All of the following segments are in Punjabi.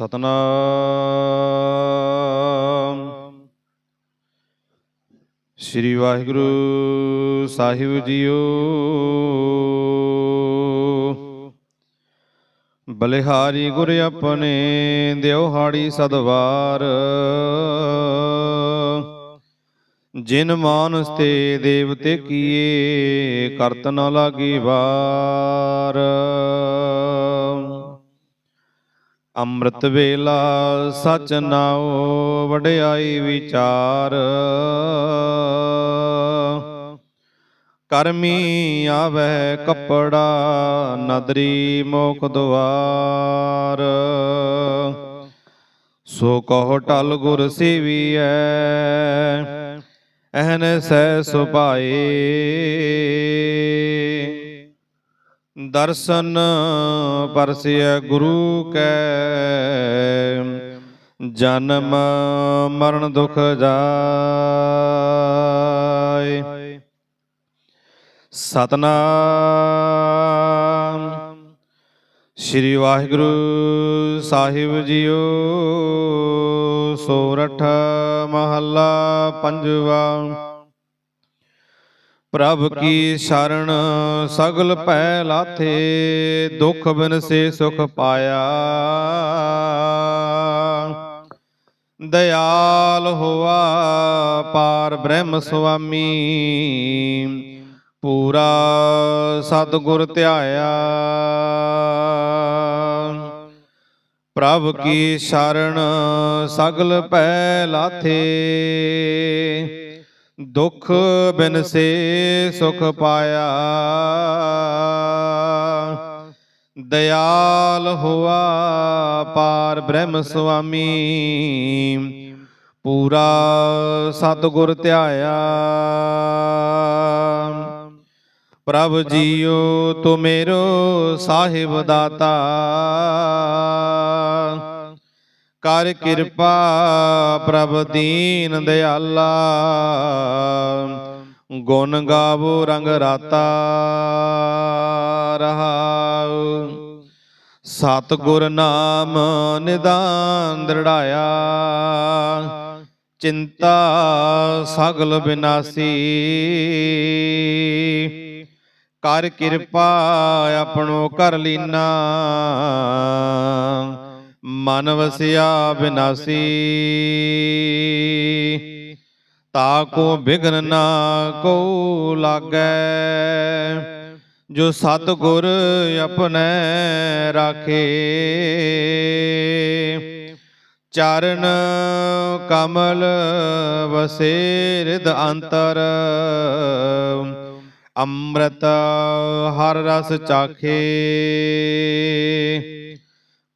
ਸਤਨਾਮ। ਸ੍ਰੀ ਵਾਹਿਗੁਰੂ ਸਾਹਿਬ ਜੀਓ। ਬਲਿਹਾਰੀ ਗੁਰ ਆਪਣੇ ਦਿਵਹਾੜੀ ਸਦਵਾਰ। ਜਿਨ ਮਾਨਸ ਤੇ ਦੇਵਤੇ ਕੀਏ, ਕਰਤ ਨ ਲਾਗੀ ਵਾਰ। ਅੰਮ੍ਰਿਤ ਵੇਲਾ ਸਚ ਨਾਉ ਵਡਿਆਈ ਵਿਚਾਰ। ਕਰਮੀ ਆਵੈ ਕੱਪੜਾ, ਨਦਰੀ ਮੋਖ ਦੁਆਰ। ਸੋ ਕਹੋ ਟਲ ਗੁਰ ਸੇਵੀਐ ਅਹਨ ਸੈ ਸੁਭਾਏ। ਦਰਸ਼ਨ ਪਰਸਿਐ ਗੁਰੂ ਕੈ। ਜਨਮ ਮਰਨ ਦੁਖ ਜਾਏ। ਸਤਨਾਮ। ਸ੍ਰੀ ਵਾਹਿਗੁਰੂ ਸਾਹਿਬ ਜੀਓ ਸੋਰਠ ਮਹੱਲਾ ਪੰਜਵਾ। ਪ੍ਰਭ ਕੀ ਸ਼ਰਨ ਸਗਲ ਪੈ ਲਾਥੇ ਦੁਖ ਬਿਨ ਸੇ ਸੁਖ ਪਾਇਆ। ਦਇਆਲ ਹੋਆ ਪਾਰ ਬ੍ਰਹਮ ਸੁਆਮੀ ਪੂਰਾ ਸਤਿਗੁਰ ਧਿਆਇਆ। ਪ੍ਰਭ ਕੀ ਸ਼ਰਨ ਸਗਲ ਪੈ ਲਾਥੇ ਦੁਖ ਬਿਨ ਸੇ ਸੁਖ ਪਾਇਆ। ਦਇਆਲ ਹੋਆ ਪਾਰ ਬ੍ਰਹਮ ਸੁਆਮੀ। ਪੂਰਾ ਸਤਿਗੁਰ ਧਿਆਇਆ। ਪ੍ਰਭ ਜੀਓ ਤੂੰ ਮੇਰੋ ਸਾਹਿਬ ਦਾਤਾ। ਕਰ ਕਿਰਪਾ ਪ੍ਰਭ ਦੀਨ ਦਿਆਲਾ। ਗੁਣ ਗਾਵੋ, ਰੰਗ ਰਾਤਾ ਰਹਾਉ। ਸਤਿਗੁਰ ਨਾਮ ਨਿਦਾਨ ਦ੍ਰਿੜਾਇਆ। ਚਿੰਤਾ ਸਗਲ ਬਿਨਾਸੀ। ਕਰ ਕਿਰਪਾ ਆਪਣੋ ਕਰ ਲੀਨਾ। ਮਨ ਵਸਿਆ ਬਿਨਾਸੀ। ਤਾ ਕੋ ਬਿਗਨ ਨਾ ਕੋ ਲਾਗੈ। ਜੋ ਸਤਿਗੁਰ ਆਪਣੈ ਰਾਖੇ। ਚਰਨ ਕਮਲ ਵਸੇ ਰਿਦ ਅੰਤਰ। ਅੰਮ੍ਰਿਤ ਹਰ ਰਸ ਚਾਖੇ।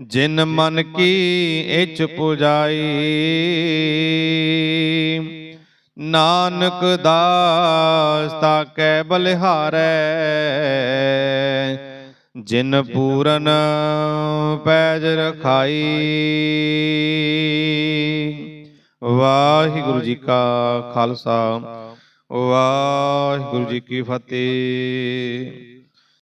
ਜਿਨ ਮਨ ਕੀ ਇਚ ਪੁਜਾਈ ਨਾਨਕ ਦਾਸ ਤਾ ਕੈ ਬਲਿਹਾਰੈ। ਜਿਨ ਪੂਰਨ ਪੈਜ ਰਖਾਈ। ਵਾਹਿਗੁਰੂ ਜੀ ਕਾ ਖਾਲਸਾ। ਵਾਹਿਗੁਰੂ ਜੀ ਕੀ ਫਤਿਹ।